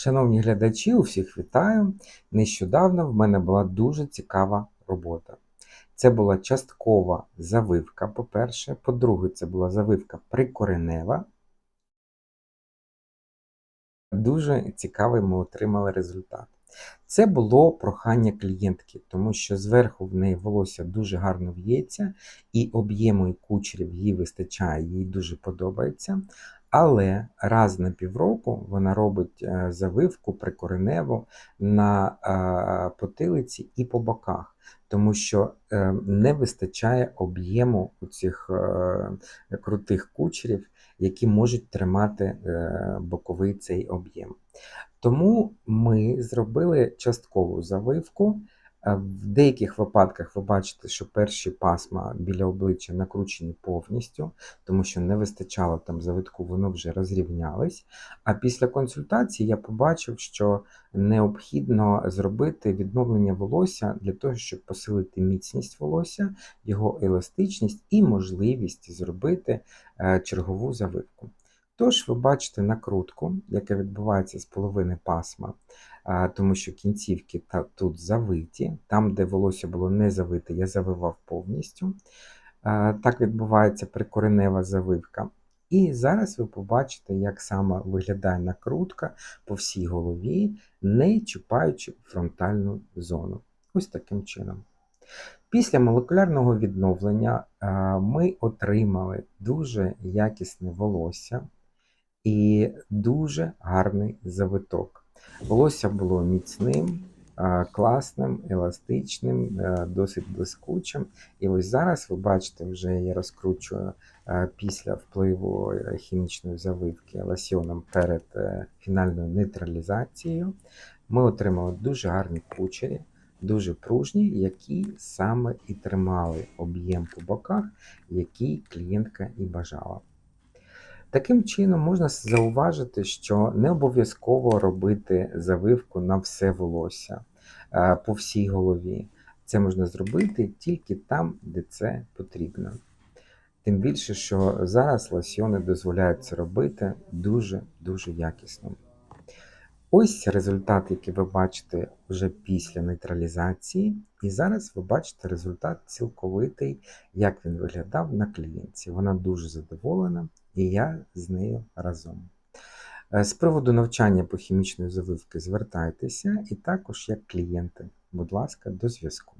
Шановні глядачі, усіх вітаю! Нещодавно в мене була дуже цікава робота. Це була часткова завивка, по-перше. По-друге, це була завивка прикоренева. Дуже цікавий ми отримали результат. Це було прохання клієнтки, тому що зверху в неї волосся дуже гарно в'ється, і об'єму і кучерів їй вистачає, їй дуже подобається. Але раз на півроку вона робить е, завивку прикореневу на е, потилиці і по боках, тому що е, не вистачає об'єму цих крутих кучерів, які можуть тримати боковий цей об'єм. Тому ми зробили часткову завивку. В деяких випадках ви бачите, що перші пасма біля обличчя накручені повністю, тому що не вистачало там завитку, воно вже розрівнялось. А після консультації я побачив, що необхідно зробити відновлення волосся для того, щоб посилити міцність волосся, його еластичність і можливість зробити е, чергову завивку. Тож, ви бачите накрутку, яка відбувається з половини пасма, тому що кінцівки тут завиті, там, де волосся було не завите, я завивав повністю. Так відбувається прикоренева завивка. І зараз ви побачите, як саме виглядає накрутка по всій голові, не чіпаючи фронтальну зону. Ось таким чином. Після молекулярного відновлення ми отримали дуже якісне волосся і дуже гарний завиток. Волосся було міцним, класним, еластичним, е, досить блискучим. І ось зараз ви бачите, вже я розкручую е, після впливу е, хімічної завивки лосьоном перед фінальною нейтралізацією. Ми отримали дуже гарні кучері. Дуже пружні, які саме і тримали об'єм по боках, який клієнтка і бажала. Таким чином, можна зауважити, що не обов'язково робити завивку на все волосся е, по всій голові. Це можна зробити тільки там, де це потрібно. Тим більше, що зараз лосьони дозволяють це робити дуже-дуже якісно. Ось результат, який ви бачите вже після нейтралізації. І зараз ви бачите результат цілковитий, як він виглядав на клієнтці. Вона дуже задоволена, і я з нею разом. Е, з приводу навчання по хімічної завивки звертайтеся, і також як клієнти. Будь ласка, до зв'язку.